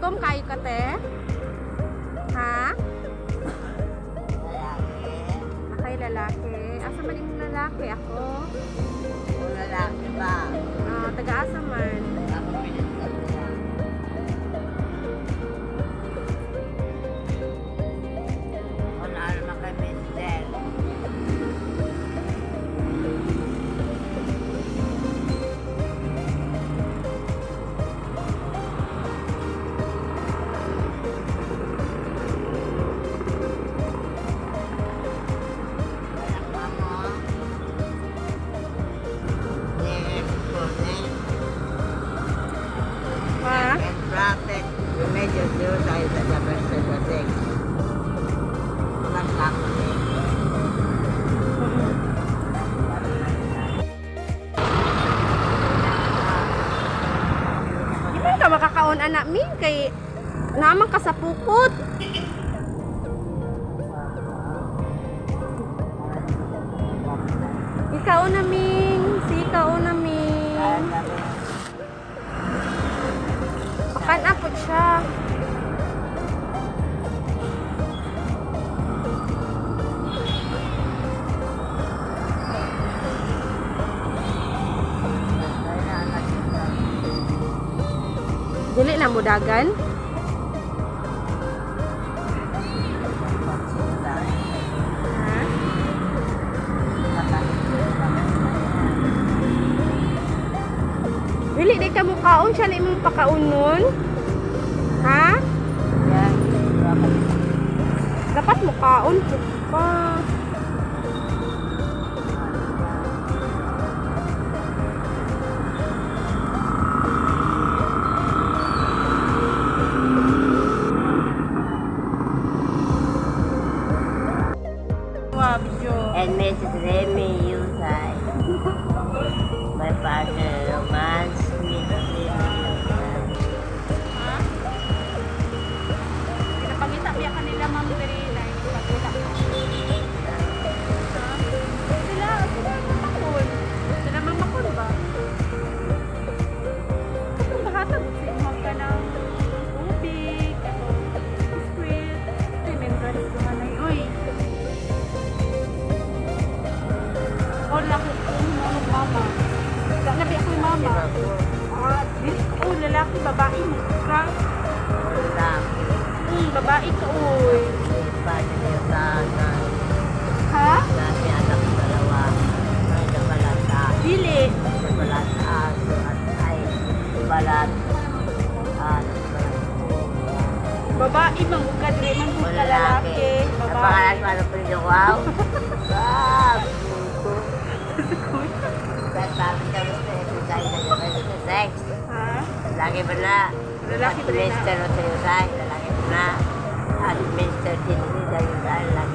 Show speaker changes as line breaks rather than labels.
Gutom kayo ka, te? Ha? Akay lalaki. Asa man yung lalaki? Ako?
Lalaki ba? Zero tayo sa sa Japan. Walang kako eh.
Di ba ka makakaon anak min kay naman ka sa pukot. Ikaw na ming, si ikaw na ming. Pakan apot siya. Na mo dagan. Ha? Dili di ka mo kaon siya na imong pakaon nun. Ha? Dapat mo kaon po pa.
And babacığım. Elmas kremi my
Bye my babae ka, uy.
Partner niya sa anak.
Ha?
Nasi anak ko dalawa. Ay, nabalat sa
Dili.
nabalat sa aso at ay nabalat at nabalat ko.
Babae, manggugad rin, manggugad ka lalaki.
Ang
Babae.
pangalan ko ano po yung wow? Buko. Dahil sabi ka gusto exercise na naman sa sex.
Ha?
Lalaki ba na?
Lalaki na?
Mr. Otayusay, lalaki ba karena administrasi ini dari lain-lain.